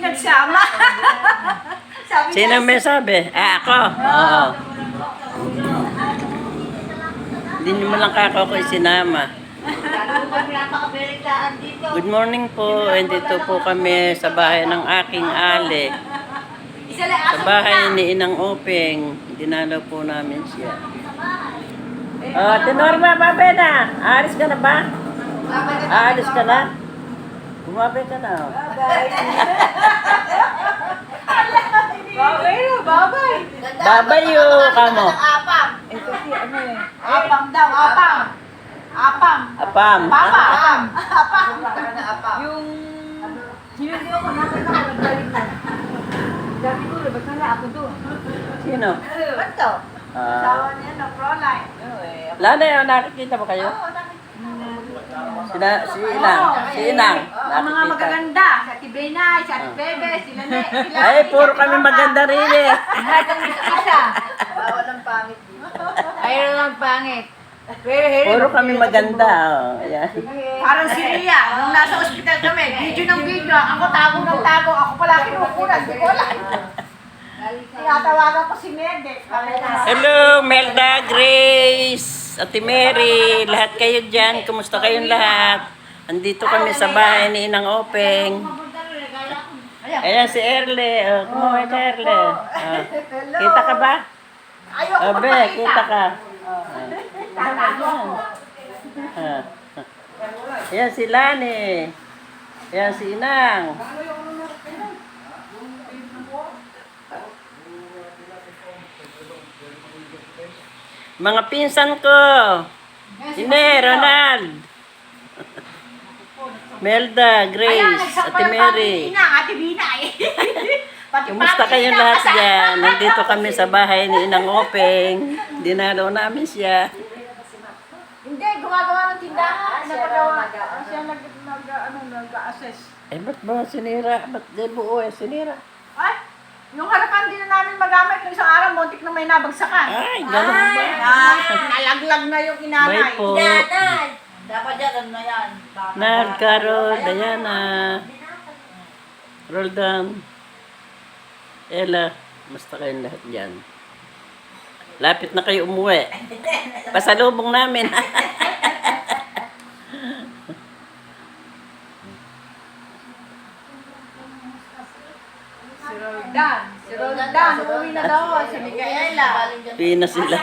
Nagsama. Sabi Sino may sabi? Ah, ako. Oo. Hindi nyo mo lang kako ko isinama. Good morning po. And dito po kami sa bahay ng aking ale. Sa bahay ni Inang Openg. Dinalaw po namin siya. Oh, Tenorma, babe na. Aalis ka na ba? Aalis ka na? Bumabay ka na. oh. Babay na, babay. Babayo ka mo. Apam. Ito si ano eh. Apam daw, apam. Apam. Apam. Papa, apam. Apam. Yung... Sinunod ako, nakita ko, naggaling na. Sabi ko, labas na ako doon. Sino? Ba't to? Ah. Sawa niya na Proline. Eh. Lana nakikita ba kayo? Oo. Sina, si Inang. Si Inang. Ang mga Nakikita. magaganda, si Ate Benay, si Ate Bebe, sila ne, sila. Ay, puro kami maganda rin eh. Lahat ng isa. Bawal ang pangit. Ayaw lang pangit. Pero. Puro kami maganda. Oh. Ayan. Parang si Ria, nung nasa ospital kami, video ng video, ako tago ng tago, ako pala kinukunan, di ko alam. Tinatawagan ko si Mede. Hello, Melda, Grace, Ate Mary, lahat kayo dyan. Kumusta kayong lahat? Andito kami sa bahay ni Inang Openg. Ayan si Erle. Oh, kumuha ka Erle. Oh. Kita ka ba? Ayoko Oh, be, magpakita. kita ka. Ah. Ayan si Lani. Ayan si Inang. Mga pinsan ko. Ine, Ronald. Melda, Grace, Ate Mary. Ate Bina eh. Kumusta kayong lahat dyan? Nandito kami sa bahay ni Inang Openg. Dinalaw namin siya. Hindi, gumagawa ng tindahan. Napagawa. Siya nag, nag, ano, nag-assess. Eh, ba't ba sinira? Ba't di buo eh, sinira? Ay, yung harapan din na namin magamit ng isang araw, muntik na may nabagsakan. Ay, ganun ba? Ah, nalaglag na yung inanay. Bye po. Dapat yan, ano yan. Nard, Carol, Diana, Roldan, Ella, basta kayong lahat dyan. Lapit na kayo umuwi. Pasalubong namin. Si Roldan. Si Roldan, uuwi na daw. Si Micaela. Pina sila.